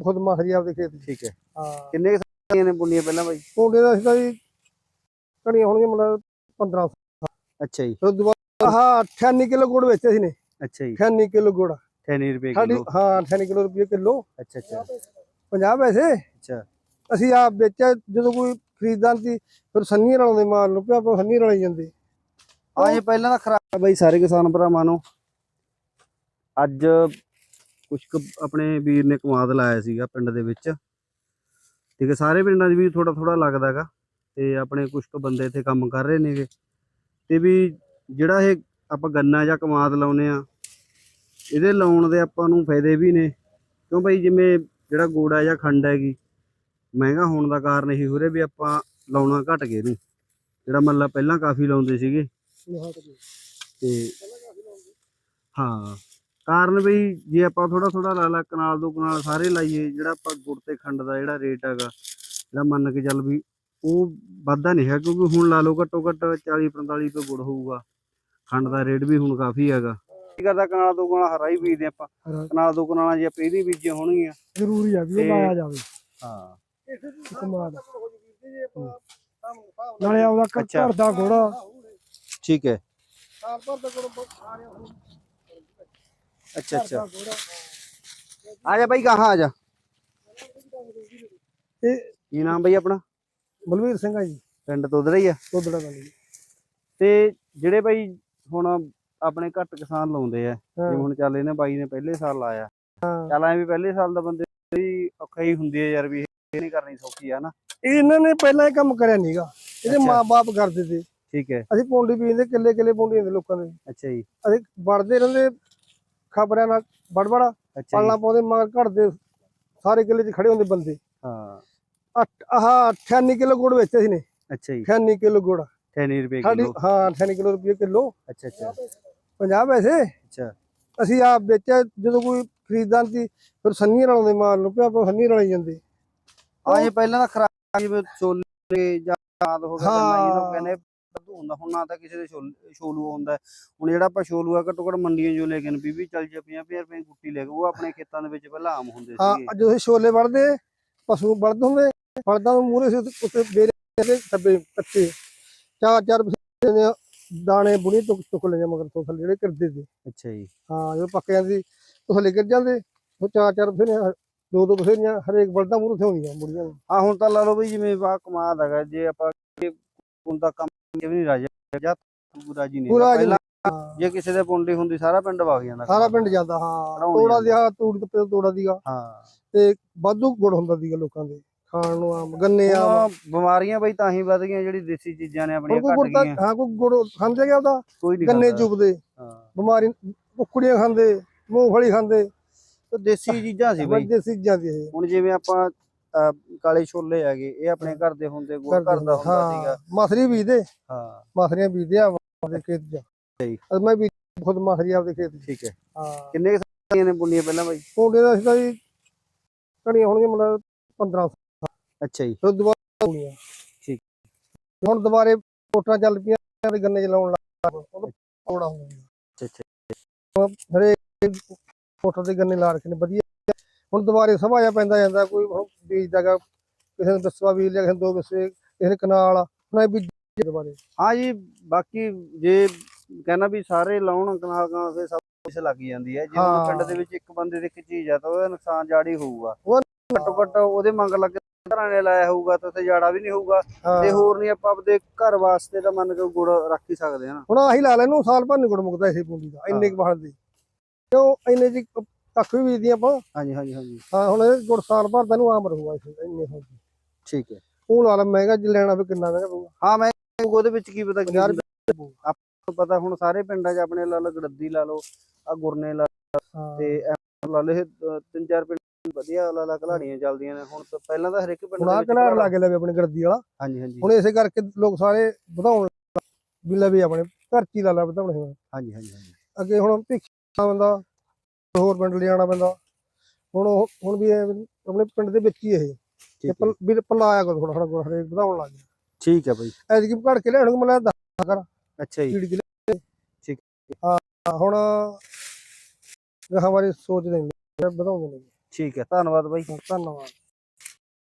ਖੁਦ ਮਾਹਰੀ ਆਪਦੇ ਖੇਤ 'ਚ। ਠੀਕ ਹੈ। ਹਾਂ। ਕਿੰਨੇ ਕੁ ਸਾਲੀਆਂ ਨੇ ਬੁੰਨੀਆਂ ਪਹਿਲਾਂ ਬਾਈ? ਪੌਂਡੇ ਦਾ ਸੀਗਾ ਜੀ ਕਣੀਆਂ ਹੋਣਗੀਆਂ ਮਤਲਬ 15 ਅੱਛਾ ਜੀ। ਫਿਰ ਉਸ ਤੋਂ ਬਾਅਦ ਆਹ 98 ਕਿਲੋ ਗੁੜ ਵੇਚਿਆ ਸੀ ਨੇ। ਅੱਛਾ ਜੀ। 98 ਕਿਲੋ ਗੁੜ। 98 ਰੁਪਏ ਸਾਡੀ ਕਿਲੋ। ਹਾਂ 98 ਕਿਲੋ ਰੁਪਏ ਕਿਲੋ। ਅੱਛਾ ਅੱਛਾ। 50 ਪੈਸੇ? ਅੱਛਾ। ਅਸੀਂ ਆਪ ਵੇਚਿਆ ਜਦੋਂ ਕੋਈ ਖਰੀਦਦਾਰ ਸੀ ਫਿਰ ਸੰਨੀ ਰਲਾਉਂਦੇ ਮਾਲ ਨੂੰ ਪਿਆ ਆਪਾਂ ਸੰਨੀ ਰਲਾਈ ਜਾਂਦੇ। ਆ ਪਹਿਲਾਂ ਤਾਂ ਖਰਾਬ ਬਾਈ ਸਾਰੇ ਕਿਸਾਨ ਭਰਾਵਾਂ ਨੂੰ ਅੱਜ ਕੁਝ ਕੁ ਆਪਣੇ ਵੀਰ ਨੇ ਕਮਾਦ ਲਾਇਆ ਸੀਗਾ ਪਿੰਡ ਦੇ ਵਿੱਚ। ਠੀਕ ਹੈ ਸਾਰੇ ਪਿੰਡਾਂ 'ਚ ਵੀ ਥੋੜਾ ਥੋੜਾ ਲੱਗਦਾਗਾ ਤੇ ਆਪਣੇ ਕੁਝ ਕੁ ਬੰਦੇ ਇੱਥੇ ਕੰਮ ਕਰ ਰਹੇ ਨੇਗੇ। ਤੇ ਵੀ ਜਿਹੜਾ ਇਹ ਆਪਾਂ ਗੰਨਾ ਜਾਂ ਕਮਾਦ ਲਾਉਨੇ ਆ ਇਹਦੇ ਲਾਉਣ ਦੇ ਆਪਾਂ ਨੂੰ ਫਾਇਦੇ ਵੀ ਨੇ। ਕਿਉਂ ਬਈ ਜਿਵੇਂ ਜਿਹੜਾ ਗੋੜਾ ਜਾਂ ਖੰਡ ਹੈਗੀ ਮਹਿੰਗਾ ਹੋਣ ਦਾ ਕਾਰਨ ਇਹੀ ਹੋ ਰਿਹਾ ਵੀ ਆਪਾਂ ਲਾਉਣਾ ਘਟ ਗਏ ਇਹਨੂੰ। ਜਿਹੜਾ ਮੰਨ ਲਾ ਪਹਿਲਾਂ ਕਾਫੀ ਲਾਉਂਦੇ ਸੀਗੇ। ਤੇ ਹਾਂ। ਕਾਰਨ ਵੀ ਜੇ ਆਪਾਂ ਥੋੜਾ ਥੋੜਾ ਲਾ ਲਾ ਕਨਾਲ ਦੋ ਕਨਾਲ ਸਾਰੇ ਲਾਈਏ ਜਿਹੜਾ ਆਪਾਂ ਗੁੜ ਤੇ ਖੰਡ ਦਾ ਜਿਹੜਾ ਰੇਟ ਹੈਗਾ ਜਿਹੜਾ ਮੰਨ ਕੇ ਚੱਲ ਵੀ ਉਹ ਵੱਧਦਾ ਨਹੀਂ ਹੈ ਕਿਉਂਕਿ ਹੁਣ ਲਾ ਲਓ ਘੱਟੋ ਘੱਟ 40 45 ਰੁਪਏ ਗੁੜ ਹੋਊਗਾ। ਖੰਡ ਦਾ ਰੇਟ ਵੀ ਹੁਣ ਕਾਫੀ ਹੈਗਾ। ਕੀ ਕਰਦਾ ਕਨਾਲ ਦੋ ਕਨਾਲ ਹਰਾ ਹੀ ਬੀਜਦੇ ਆਪਾਂ। ਕਨਾਲ ਦੋ ਕਨਾਲਾਂ ਜੇ ਆਪਾਂ ਇਹਦੀ ਬੀਜੀਆਂ ਹੋਣਗੀਆਂ ਜ਼ਰੂਰੀ ਆ ਵੀ ਉਹ ਤੇ- ਲਾਇਆ ਜਾਵੇ। ਹਾਂ। ਕਮਾਲ ਨਾਲੇ ਅੱਛਾ। ਘਰ ਦਾ ਗੁੜ। ਠੀਕ ਹੈ। ਸਾਲ ਭਰ ਦਾ ਗੁੜ ਅੱਛਾ ਅੱਛਾ। ਆ ਜਾ ਬਾਈ ਕਹਾਂ ਆ ਜਾ। ਇਹ ਕੀ ਨਾਮ ਬਈ ਆਪਣਾ? ਬਲਵੀਰ ਸਿੰਘ ਆ ਜੀ। ਪਿੰਡ ਤੋਂ ਉਧਰ ਹੀ ਆ? ਤੋਦੜਾ ਦਾ ਜੀ ਤੇ ਜਿਹੜੇ ਬਾਈ ਹੁਣ ਆਪਣੇ ਘੱਟ ਕਿਸਾਨ ਲਾਉਂਦੇ ਆ ਹਾਂ। ਜਿਵੇਂ ਹੁਣ ਚੱਲ ਇਹਨੇ ਬਾਈ ਨੇ ਪਹਿਲੇ ਸਾਲ ਲਾਇਆ। ਹਾਂ। ਚੱਲ ਐ ਵੀ ਪਹਿਲੇ ਸਾਲ ਦਾ ਬੰਦੇ ਦੀ ਔਖਾ ਹੀ ਹੁੰਦੀ ਹੈ ਯਾਰ ਵੀ ਇਹ ਨਹੀਂ ਕਰਨੀ ਸੌਖੀ ਆ ਨਾ ਇਹਨਾਂ ਨੇ ਪਹਿਲਾਂ ਇਹ ਕੰਮ ਕਰਿਆ ਨਹੀਂਗਾ ਇਹਦੇ ਅੱਛਾ। ਮਾਪੇ ਕਰਦੇ ਤੇ ਠੀਕ ਹੈ। ਅਸੀਂ ਪੌਂਡੀ ਪੀਂਦੇ ਕਿੱਲੇ ਕਿੱਲੇ ਪੌਂਡੀ ਹੁੰਦੇ ਲੋਕਾਂ ਦੇ। ਅੱਛਾ ਜੀ। ਅਸੀਂ ਵੜਦੇ ਰਹਿੰਦੇ ਖਬਰਾਂ ਨਾਲ ਬੜਬੜਾ ਪਾਲਣਾ ਪਾਉਂਦੇ ਮਗਰ ਘੜਦੇ ਸਾਰੇ ਕਿੱਲੇ 'ਚ ਖੜੇ ਹੁੰਦੇ ਬੰਦੇ। ਹਾਂ। ਆਹ 98 ਕਿਲੋ ਗੁੜ ਵੇਚਿਆ ਸੀ ਨੇ ਅੱਛਾ ਜੀ। 98 ਕਿਲੋ ਗੁੜ। 98 ਰੁਪਏ ਕਿਲੋ। ਹਾਂ 98 ਕਿਲੋ ਰੁਪਏ ਕਿਲੋ। ਅੱਛਾ ਅੱਛਾ। 50 ਪੈਸੇ? ਅੱਛਾ। ਅਸੀਂ ਆਪ ਵੇਚਿਆ ਜਦੋਂ ਕੋਈ ਖਰੀਦਦਾਰ ਸੀ ਫਿਰ ਸੰਨੀ ਰਲਾਉਂਦੇ ਮਾਲ ਨੂੰ ਪਿਆ ਆਪਾਂ ਸੰਨੀ ਰਲਾਈ ਜਾਂਦੇ। ਆ ਜੇ ਪਹਿਲਾਂ ਤਾਂ ਖਰਾਬ ਜਿਵੇਂ ਛੋਲੇ ਜਾਂ ਆਦ ਹੋ ਗਿਆ ਗੰਨਾ ਜਿਹਨੂੰ ਹਾਂ। ਕਹਿੰਦੇ ਵਾਧੂ ਹੁੰਦਾ। ਹੁਣ ਨਾ ਤਾਂ ਕਿਸੇ ਦੇ ਛੋਲ- ਹੁੰਦਾ ਹੈ। ਹੁਣ ਜਿਹੜਾ ਆਪਾਂ ਛੋਲੂ ਆ ਘੱਟੋ ਘੱਟ ਮੰਡੀਆਂ ਜੋ ਲੈ ਕੇ ਵੀ ਵੀ ਚੱਲ ਜਾ 50 50 ਰੁਪਏ ਗੁੱਟੀ ਲੈ ਕੇ ਉਹ ਆਪਣੇ ਖੇਤਾਂ ਦੇ ਵਿੱਚ ਪਹਿਲਾਂ ਆਮ ਹੁੰਦੇ ਹਾਂ ਸੀਗੇ। ਅੱਜ ਅਸੀਂ ਛੋਲੇ ਵੜਦੇ ਪਸ਼ੂ ਵੜਦੇ ਹੁੰਦੇ ਵੜਦਾ ਮੂਰੇ ਸੀ ਉੱਤੇ ਬੇਰੇ ਦੇ ਥੱਬੇ ਕੱਚੇ। ਚਾਰ ਚਾਰ ਦੇ ਦਾਣੇ ਬੁਣੀ ਟੁਕ ਟੁਕ ਲੈਂਦੇ ਮਗਰ ਤੋਂ ਥੱਲੇ ਜਿਹੜੇ ਕਰਦੇ ਸੀ। ਅੱਛਾ ਜੀ। ਹਾਂ ਜਦੋਂ ਪੱਕ ਜਾਂਦੀ ਥੱਲੇ ਗਿਰ ਜਾਂਦੇ। ਉਹ ਚਾਰ ਚਾਰ ਬਸੇਰੇ ਦੋ ਦੋ ਬਸੇਰੀਆਂ ਹਰੇਕ ਬਲਦਾ ਮੂਰੇ ਤੇ ਹੁੰਦੀਆਂ ਬੁੜੀਆਂ। ਨੂੰ। ਆ ਹੁਣ ਤਾਂ ਲਾ ਲਓ ਬਈ ਜਿਵੇਂ ਵਾ ਕਮਾਦ ਹੈਗਾ ਜੇ ਆਪਾਂ ਹੁਣ ਦਾ ਕੰਮ ਜਿਵੇਂ ਨਹੀਂ ਰਾਜਾ ਜਾਂ ਪੂਰਾ ਜੀ ਨਹੀਂ ਪੂਰਾ ਜੀ ਪਹਿਲਾਂ ਜੇ ਕਿਸੇ ਦੇ ਪੁੰਡੀ ਹੁੰਦੀ ਸਾਰਾ ਪਿੰਡ ਵਗ ਜਾਂਦਾ ਸਾਰਾ। ਪਿੰਡ ਜਾਂਦਾ ਹਾਂ। ਤੋੜਾ। ਦਿਆ ਤੂੜੀ ਤੇ ਤੋੜਾ ਦੀਗਾ ਹਾਂ। ਤੇ ਵਾਧੂ ਗੁੜ ਹੁੰਦਾ ਸੀਗਾ ਲੋਕਾਂ ਦੇ ਖਾਣ ਨੂੰ ਆਮ ਗੰਨੇ ਆ ਬਿਮਾਰੀਆਂ ਬਈ ਤਾਂ ਹੀ ਵੱਧ ਗਈਆਂ ਜਿਹੜੀ ਦੇਸੀ ਚੀਜ਼ਾਂ ਨੇ ਆਪਣੀਆਂ ਘਟ ਤਾਂ ਗਈਆਂ। ਹਾਂ ਕੋਈ ਗੁੜ ਖਾਂਦੇ ਗਿਆ ਉਹਦਾ। ਗੰਨੇ। ਚੁਬਦੇ ਬਿਮਾਰੀ ਕੁੱਕੜੀਆਂ ਖਾਂਦੇ ਮੂੰਗਫਲੀ ਖਾਂਦੇ। ਤੇ ਦੇਸੀ ਚੀਜ਼ਾਂ ਸੀ ਬਈ। ਵੱਡੇ ਚੀਜ਼ਾਂ ਦੀ ਇਹ। ਹੁਣ ਜਿਵੇਂ ਆਪਾਂ ਕਾਲੇ ਛੋਲੇ ਹੈਗੇ ਇਹ ਆਪਣੇ ਘਰ ਦੇ ਹੁੰਦੇ ਗੁੜ ਘਰ ਦਾ ਹੁੰਦਾ ਸੀਗਾ। ਮਾਸਰੀ ਬੀਜਦੇ। ਹਾਂ। ਮਾਸਰੀਆਂ ਬੀਜਦੇ ਆ ਆਪਦੇ ਖੇਤ 'ਚ। ਸਹੀ। ਮੈਂ ਵੀ ਖੁਦ ਮਾਸਰੀ ਆਪਦੇ ਖੇਤ ਠੀਕ ਹੈ। ਹਾਂ। ਕਿੰਨੇ ਸਾਲੀਆਂ ਨੇ ਬੁੰਨੀਆਂ ਪਹਿਲਾਂ ਬਾਈ? ਪੌਂਡੇ ਦਾ ਸੀਗਾ ਜੀ ਕਣੀਆਂ ਹੋਣਗੀਆਂ ਮਤਲਬ 15 ਅੱਛਾ ਜੀ। ਫਿਰ ਦੁਬਾਰਾ ਹੋਣੀਆਂ ਠੀਕ। ਹੁਣ ਦੁਬਾਰੇ ਮੋਟਰਾਂ ਚੱਲ ਪਈਆਂ ਤੇ ਗੰਨੇ ਚਲਾਉਣ ਲੱਗ ਪਏ ਪੌੜਾ ਹੋ ਗਿਆ ਅੱਛਾ ਅੱਛਾ। ਹਰੇਕ ਮੋਟਰ ਦੇ ਗੰਨੇ ਲਾ ਰੱਖੇ ਨੇ ਵਧੀਆ। ਹੁਣ ਦੁਬਾਰੇ ਸਭਾਇਆ ਪੈਂਦਾ ਜਾਂਦਾ ਕੋਈ ਬੀਜਦਾਗਾ ਕਿਸੇ ਨੇ ਦਸਵਾ ਬੀਜ ਲਿਆ ਕਿਸੇ ਨੇ ਦੋ ਵਿਸੇ ਕਿਸੇ ਨੇ ਕਨਾਲ ਹੁਣ ਇਹ ਬੀਜ ਦੁਬਾਰੇ। ਹਾਂ ਜੀ ਬਾਕੀ ਜੇ ਕਹਿਣਾ ਵੀ ਸਾਰੇ ਲਾਉਣ ਕਨਾਲ ਕਨਾਲ ਫੇ ਸਭ ਕੁਝ ਲੱਗ ਜਾਂਦੀ ਹੈ। ਜੇ। ਪਿੰਡ ਦੇ ਵਿੱਚ ਇੱਕ ਬੰਦੇ ਦੀ ਇੱਕ ਚੀਜ਼ ਆ ਤਾਂ ਉਹਦਾ ਨੁਕਸਾਨ ਜਾੜੀ ਹੋਊਗਾ। ਉਹ- ਘੱਟੋ ਘੱਟ ਉਹਦੇ ਮੰਗ ਲੱਗ ਘਰਾਂ ਨੇ ਲਾਇਆ ਹੋਊਗਾ ਤਾਂ ਉੱਥੇ ਜਾੜਾ ਵੀ ਨਹੀਂ ਹੋਊਗਾ। ਤੇ ਹੋਰ ਨਹੀਂ ਆਪਾਂ ਆਪਦੇ ਘਰ ਵਾਸਤੇ ਤਾਂ ਮੰਨ ਕੇ ਗੁੜ ਰੱਖ ਹੀ ਸਕਦੇ ਹਾਂ ਹੁਣ ਆਹੀ ਲਾ ਲੈ ਇਹਨੂੰ ਸਾਲ ਭਰ ਨੀ ਗੁੜ ਮੁਕਦਾ ਇਸੇ ਪੂੰਜੀ ਦਾ ਇੰਨੇ ਕੁ ਬਾਹਰ ਦੀ। ਕਿਉਂ ਇੰਨੇ ਜੀ ਕੱਖ ਵੀ ਬੀਜਦੀ ਆਪਾਂ। ਹਾਂਜੀ ਹਾਂਜੀ ਹਾਂਜੀ। ਹਾਂ ਹੁਣ ਇਹ ਗੁੜ ਸਾਲ ਭਰ ਦਾ ਨੂੰ ਆਮ ਰਹੂਗਾ ਇਸੇ ਇੰਨੇ ਹੋ ਗਏ। ਠੀਕ ਹੈ। ਉਹ ਲਾ ਲੈ ਮਹਿੰਗਾ ਜੇ ਲੈਣਾ ਵੀ ਕਿੰਨਾ ਮਹਿੰਗਾ ਪਊਗਾ? ਹਾਂ ਮੈਂ ਉਹਦੇ ਵਿੱਚ ਕੀ ਪਤਾ ਕੀ 50 ਹੁੰਦਾ? ਆਪਾਂ ਨੂੰ ਪਤਾ ਹੁਣ ਸਾਰੇ ਪਿੰਡਾਂ 'ਚ ਆਪਣੇ ਲਾ ਲਓ ਗੜੱਦੀ ਲਾ ਲਓ ਆ ਗੁਰਨੇ ਲਾ ਤੇ ਐਂ ਲਾ ਲਓ ਇਹ ਤਿੰਨ ਚਾਰ ਪਿੰਡ ਵਧੀਆ ਲਾ ਲਾ ਘਲਾੜੀਆਂ ਚੱਲਦੀਆਂ ਨੇ। ਹੁਣ ਤਾਂ ਪਹਿਲਾਂ ਤਾਂ ਹਰ ਇੱਕ ਪਿੰਡ ਦੇ ਘਲਾੜਾ- ਲੱਗ ਲਿਆ ਵੀ ਆਪਣੀ ਗਰਦੀ ਵਾਲਾ। ਹਾਂਜੀ ਹਾਂਜੀ। ਹੁਣ ਇਸੇ ਕਰਕੇ ਲੋਕ ਸਾਰੇ ਵਧਾਉਣ ਵੀ ਲੈ ਵੀ ਆਪਣੇ ਘਰ ਚ ਹੀ ਲਾ ਲਾ ਵਧਾਉਣੇ ਹਾਂਜੀ ਹਾਂਜੀ ਅੱਗੇ ਹੁਣ ਭਿੱਖਾ ਬੰਦਾ ਹੋਰ ਪਿੰਡ ਲਿਜਾਣਾ ਪੈਂਦਾ। ਹੁਣ ਉਹ ਹੁਣ ਵੀ ਇਹ ਆਪਣੇ ਪਿੰਡ ਦੇ ਵਿੱਚ ਹੀ ਇਹ। ਤੇ ਪਲ- ਵੀ ਪਲਾਇਆ ਕੋ ਥੋੜਾ ਥੋੜਾ ਹਰੇਕ ਵਧਾਉਣ ਲੱਗ ਗਿਆ ਠੀਕ ਹੈ ਬਾਈ। ਐਤਕੀ ਘੜ ਕੇ ਲੈਣ ਨੂੰ ਮੈਂ ਅੱਛਾ ਜੀ। ਕੀੜੀ ਠੀਕ। ਹਾਂ ਹੁਣ ਗਾਹਾਂ ਬਾਰੇ ਸੋਚਦੇ ਨੇ ਵਧਾਉਂਦੇ ਨੇ। ਠੀਕ ਹੈ ਧੰਨਵਾਦ ਬਾਈ। ਧੰਨਵਾਦ।